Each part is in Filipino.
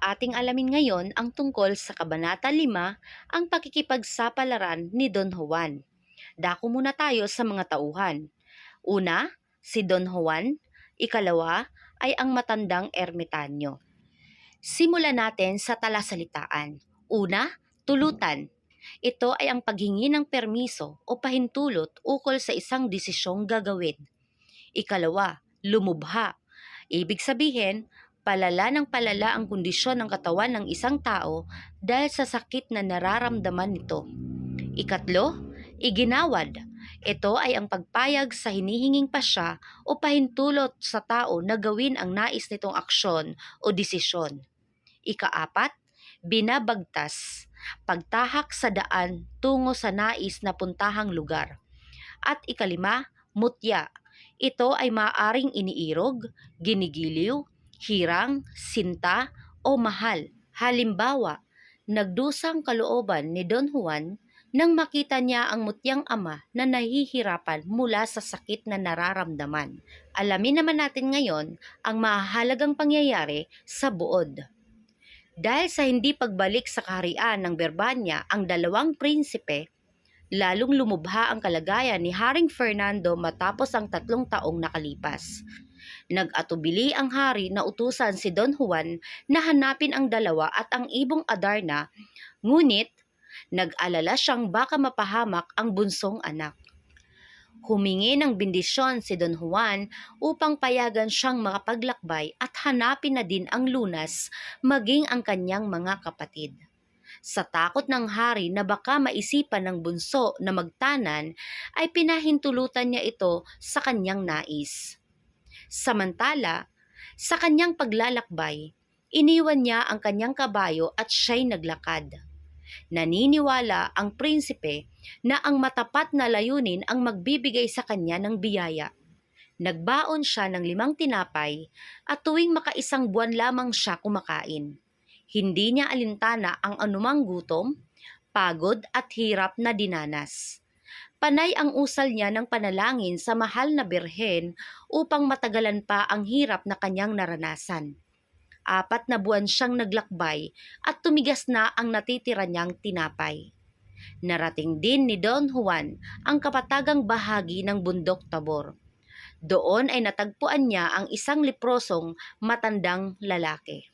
Ating alamin ngayon ang tungkol sa Kabanata 5, ang pakikipagsapalaran ni Don Juan. Dako muna tayo sa mga tauhan. Una, si Don Juan. Ikalawa ay ang matandang ermitanyo. Simulan natin sa talasalitaan. Una, tulutan. Ito ay ang paghingi ng permiso o pahintulot ukol sa isang desisyong gagawin. Ikalawa, lumubha. Ibig sabihin, palala ng palala ang kondisyon ng katawan ng isang tao dahil sa sakit na nararamdaman nito. Ikatlo, iginawad. Ito ay ang pagpayag sa hinihinging pasya o pahintulot sa tao na gawin ang nais nitong aksyon o desisyon. Ikaapat, binabagtas. Pagtahak sa daan tungo sa nais na puntahang lugar. At ikalima, mutya. Ito ay maaring iniirog, ginigiliw, hirang, sinta, o mahal. Halimbawa, nagdusang kalooban ni Don Juan nang makita niya ang mutyang ama na nahihirapan mula sa sakit na nararamdaman. Alamin naman natin ngayon ang mahalagang pangyayari sa buod. Dahil sa hindi pagbalik sa kaharian ng Berbanya ang dalawang prinsipe, lalong lumubha ang kalagayan ni Haring Fernando matapos ang tatlong taong nakalipas. Nag-atubili ang hari na utusan si Don Juan na hanapin ang dalawa at ang ibong Adarna, ngunit nag-alala siyang baka mapahamak ang bunsong anak. Humingi ng bendisyon si Don Juan upang payagan siyang makapaglakbay at hanapin na din ang lunas maging ang kanyang mga kapatid. Sa takot ng hari na baka maisipan ng bunso na magtanan, ay pinahintulutan niya ito sa kanyang nais. Samantala, sa kanyang paglalakbay, iniwan niya ang kanyang kabayo at siya'y naglakad. Naniniwala ang prinsipe na ang matapat na layunin ang magbibigay sa kanya ng biyaya. Nagbaon siya ng limang tinapay at tuwing makaisang buwan lamang siya kumakain. Hindi niya alintana ang anumang gutom, pagod at hirap na dinanas. Panay ang usal niya ng panalangin sa mahal na birhen upang matagalan pa ang hirap na kanyang naranasan. Apat na buwan siyang naglakbay at tumigas na ang natitira niyang tinapay. Narating din ni Don Juan ang kapatagang bahagi ng bundok Tabor. Doon ay natagpuan niya ang isang leprosong matandang lalaki.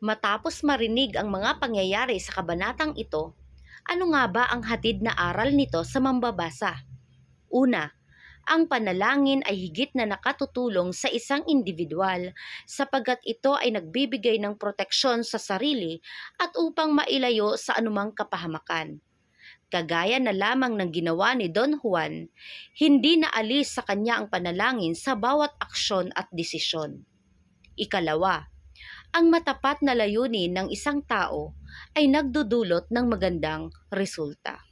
Matapos marinig ang mga pangyayari sa kabanatang ito, ano nga ba ang hatid na aral nito sa mambabasa? Una, ang panalangin ay higit na nakatutulong sa isang individual sapagkat ito ay nagbibigay ng proteksyon sa sarili at upang mailayo sa anumang kapahamakan. Kagaya na lamang ng ginawa ni Don Juan, hindi naalis sa kanya ang panalangin sa bawat aksyon at desisyon. Ikalawa, ang matapat na layunin ng isang tao ay nagdudulot ng magandang resulta.